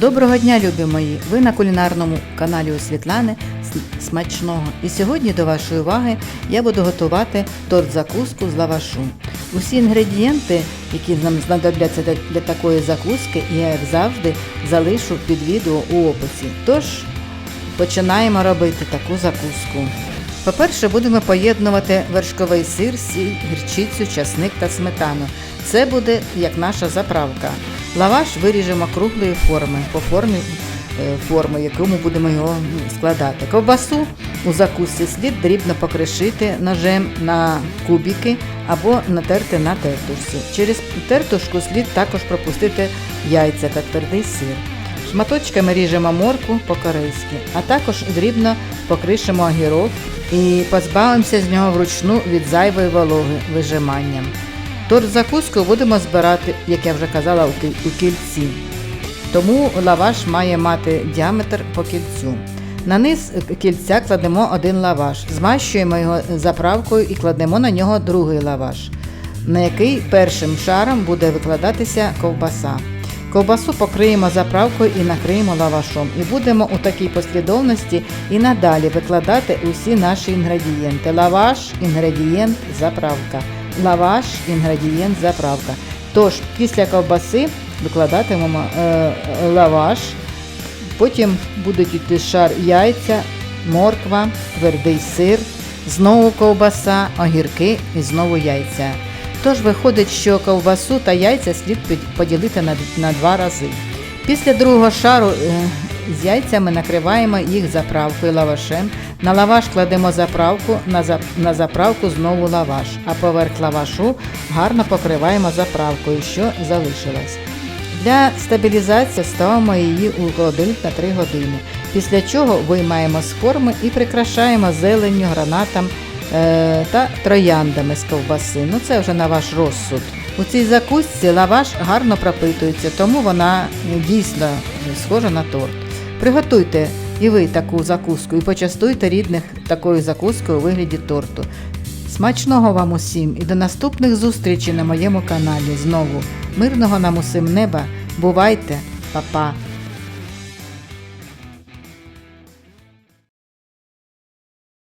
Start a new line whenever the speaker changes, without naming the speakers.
Доброго дня, любі мої! Ви на кулінарному каналі у Світлани смачного. І сьогодні до вашої уваги я буду готувати торт закуску з лавашу. Усі інгредієнти, які нам знадобляться для, такої закуски, я, як завжди, залишу під відео у описі. Тож починаємо робити таку закуску. По-перше, будемо поєднувати вершковий сир, сіль, гірчицю, часник та сметану. Це буде як наша заправка. Лаваш виріжемо круглої форми, по формі е, форми, якому будемо його складати. Ковбасу у закусці слід дрібно покришити ножем на кубики або натерти на тертушці. Через тертушку слід також пропустити яйця та твердий сир. Шматочками ріжемо моркву по-корейськи, а також дрібно покришимо огірок і позбавимося з нього вручну від зайвої вологи вижиманням. Торт закуску будемо збирати, як я вже казала, у кільці. Тому лаваш має мати діаметр по кільцю. На низ кільця кладемо один лаваш, змащуємо його заправкою і кладемо на нього другий лаваш, на який першим шаром буде викладатися ковбаса. Ковбасу покриємо заправкою і накриємо лавашом. І будемо у такій послідовності і надалі викладати усі наші інгредієнти. Лаваш, інгредієнт, заправка. Лаваш, інгредієнт, заправка. Тож, після ковбаси викладатимемо е, лаваш, потім будуть йти шар яйця, морква, твердий сир, знову ковбаса, огірки і знову яйця. Тож виходить, що ковбасу та яйця слід поділити на, на два рази. Після другого шару е, з яйцями накриваємо їх заправкою лавашем. На лаваш кладемо заправку, на, за- на заправку знову лаваш, а поверх лавашу гарно покриваємо заправкою, що залишилось. Для стабілізації ставимо її у холодильник на 3 години. Після чого виймаємо з форми і прикрашаємо зеленню, гранатом та трояндами з ковбаси. Ну це вже на ваш розсуд. У цій закусці лаваш гарно пропитується, тому вона е, дійсно схожа на торт. Приготуйте і ви таку закуску і почастуйте рідних такою закускою у вигляді торту. Смачного вам усім і до наступних зустрічей на моєму каналі. Знову мирного нам усім неба. Бувайте, па-па!